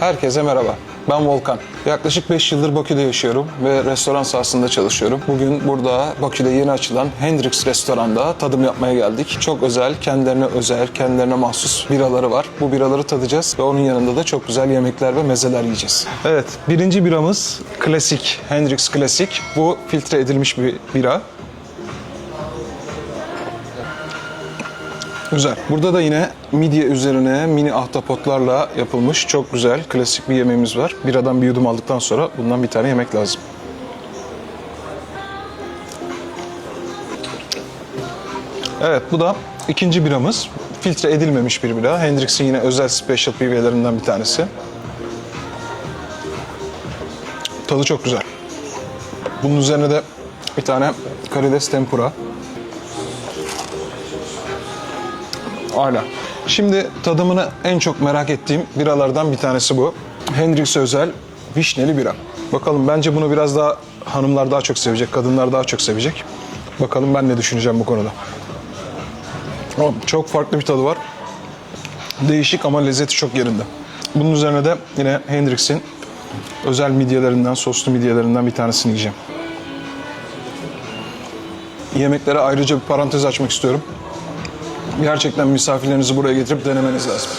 Herkese merhaba. Ben Volkan. Yaklaşık 5 yıldır Bakü'de yaşıyorum ve restoran sahasında çalışıyorum. Bugün burada Bakü'de yeni açılan Hendrix restoranda tadım yapmaya geldik. Çok özel, kendilerine özel, kendilerine mahsus biraları var. Bu biraları tadacağız ve onun yanında da çok güzel yemekler ve mezeler yiyeceğiz. Evet, birinci biramız klasik, Hendrix klasik. Bu filtre edilmiş bir bira. Güzel. Burada da yine midye üzerine mini ahtapotlarla yapılmış çok güzel klasik bir yemeğimiz var. Biradan bir yudum aldıktan sonra bundan bir tane yemek lazım. Evet bu da ikinci biramız. Filtre edilmemiş bir bira. Hendrix'in yine özel special PV'lerinden bir tanesi. Tadı çok güzel. Bunun üzerine de bir tane karides tempura. Hala. Şimdi tadımını en çok merak ettiğim biralardan bir tanesi bu. Hendrix özel vişneli bira. Bakalım bence bunu biraz daha hanımlar daha çok sevecek, kadınlar daha çok sevecek. Bakalım ben ne düşüneceğim bu konuda. Çok farklı bir tadı var. Değişik ama lezzeti çok yerinde. Bunun üzerine de yine Hendrix'in özel midyelerinden, soslu midyelerinden bir tanesini yiyeceğim. Yemeklere ayrıca bir parantez açmak istiyorum. Gerçekten misafirlerinizi buraya getirip denemeniz lazım.